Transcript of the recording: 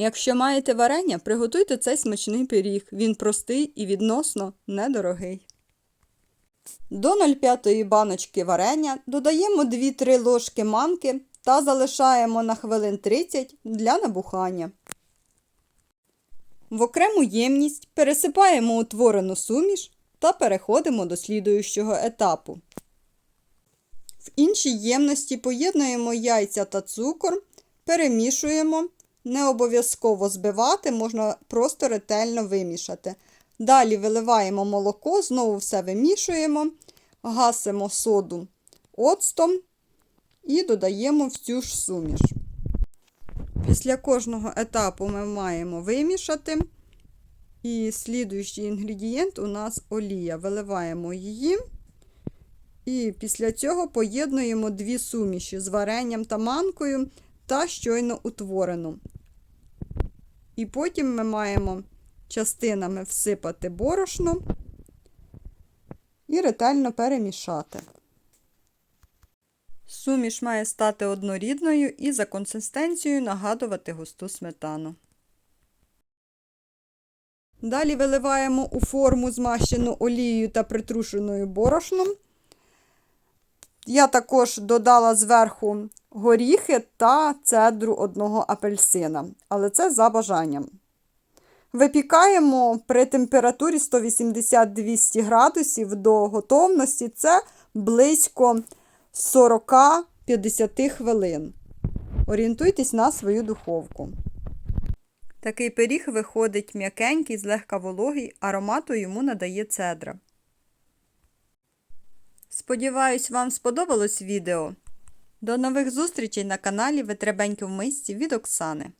Якщо маєте варення, приготуйте цей смачний пиріг. Він простий і відносно недорогий. До 0,5 баночки варення додаємо 2-3 ложки манки та залишаємо на хвилин 30 для набухання. В окрему ємність пересипаємо утворену суміш та переходимо до слідуючого етапу. В іншій ємності поєднуємо яйця та цукор, перемішуємо, не обов'язково збивати, можна просто ретельно вимішати. Далі виливаємо молоко, знову все вимішуємо, гасимо соду оцтом і додаємо в цю ж суміш. Після кожного етапу ми маємо вимішати. І слідуючий інгредієнт у нас олія. Виливаємо її. І після цього поєднуємо дві суміші з варенням та манкою та щойно утворену. І потім ми маємо частинами всипати борошно і ретельно перемішати. Суміш має стати однорідною і за консистенцією нагадувати густу сметану. Далі виливаємо у форму змащену олією та притрушеною борошном. Я також додала зверху горіхи та цедру одного апельсина, але це за бажанням. Випікаємо при температурі 180-200 градусів до готовності. Це близько 40-50 хвилин. Орієнтуйтесь на свою духовку. Такий пиріг виходить м'якенький, злегка вологий, аромату йому надає цедра. Сподіваюсь, вам сподобалось відео. До нових зустрічей на каналі Витребеньки в мисці від Оксани.